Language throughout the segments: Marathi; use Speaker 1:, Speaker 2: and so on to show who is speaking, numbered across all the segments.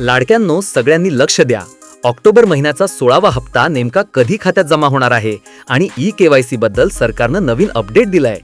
Speaker 1: लाडक्यांनो सगळ्यांनी लक्ष द्या. ऑक्टोबर महिन्याचा सोळावा हप्ता नेमका कधी खात्यात जमा होणार आहे? आणि ई के वाय सी बद्दल सरकारनं नवीन अपडेट दिलंय.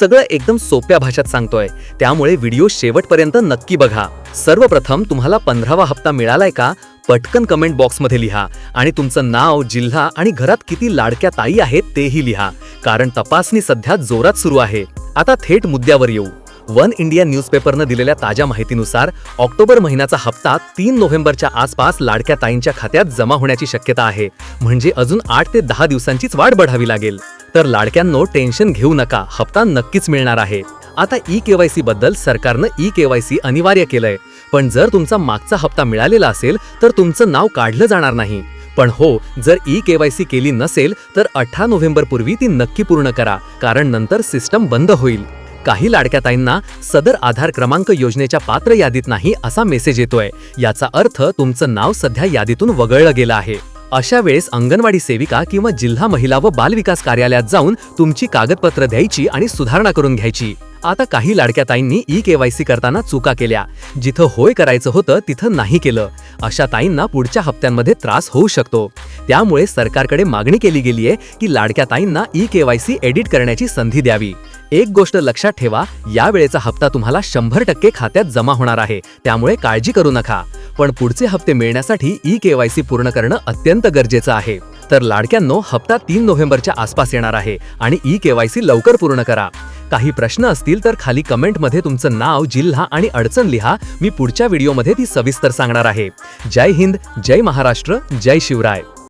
Speaker 1: सगळं एकदम सोप्या भाषेत सांगतोय. त्यामुळे व्हिडिओ शेवटपर्यंत नक्की बघा. सर्वप्रथम तुम्हाला पंधरावा हप्ता मिळालाय का? पटकन कमेंट बॉक्समध्ये लिहा. आणि तुमचं नाव जिल्हा आणि घरात किती लाडक्या ताई आहेत तेही लिहा. कारण तपासणी सध्या जोरात सुरू आहे. आता थेट मुद्द्यावर येऊ. वन इंडिया न्यूजपेपरनं दिलेल्या ताज्या माहितीनुसार ऑक्टोबर महिन्याचा हप्ता तीन नोव्हेंबरच्या आसपास लाडक्या ताईंच्या खात्यात जमा होण्याची शक्यता आहे. म्हणजे अजून आठ ते दहा दिवसांचीच वाट बढावी लागेल. तर लाडक्यांनो टेन्शन घेऊ नका. हप्ता नक्कीच मिळणार आहे. आता ई केवायसी बद्दल सरकारनं ई केवायसी अनिवार्य केलंय. पण जर तुमचा मागचा हप्ता मिळालेला असेल तर तुमचं नाव काढलं जाणार नाही. पण हो जर ई केवायसी केली नसेल तर अठरा नोव्हेंबर पूर्वी ती नक्की पूर्ण करा. कारण नंतर सिस्टम बंद होईल. काही लाडक्या ताईंना सदर आधार क्रमांक योजनेच्या पात्र यादीत नाही असा मेसेज येतोय. याचा अर्थ तुमचं नाव सध्या यादीतून वगळलं गेलं आहे. अशा वेळेस अंगणवाडी सेविका किंवा जिल्हा महिला व बालविकास कार्यालयात जाऊन तुमची कागदपत्र द्यायची आणि सुधारणा करून घ्यायची. आता काही लाडक्या ताईंनी ई केवायसी करताना चुका केल्या. जिथं होय करायचं होतं तिथं नाही केलं. अशा ताईंना पुढच्या हप्त्यांमध्ये त्रास होऊ शकतो. त्यामुळे सरकारकडे मागणी केली गेली आहे की लाडक्या ताईंना ई केवायसी एडिट करण्याची संधी द्यावी. एक गोष्ट लक्षात ठेवा या वेळेचा हप्ता तुम्हाला शंभर टक्के खात्यात जमा होणार आहे. त्यामुळे काळजी करू नका. पण पुढचे हप्ते मिळण्यासाठी ई केवायसी पूर्ण करणं अत्यंत गरजेचं आहे. तर लाडक्यांनो हप्ता तीन नोव्हेंबरच्या आसपास येणार आहे आणि ई केवायसी लवकर पूर्ण करा. काही प्रश्न असतील तर खाली कमेंटमध्ये तुमचं नाव जिल्हा आणि अडचण लिहा. मी पुढच्या व्हिडिओमध्ये ती सविस्तर सांगणार आहे. जय हिंद जय महाराष्ट्र जय शिवराय.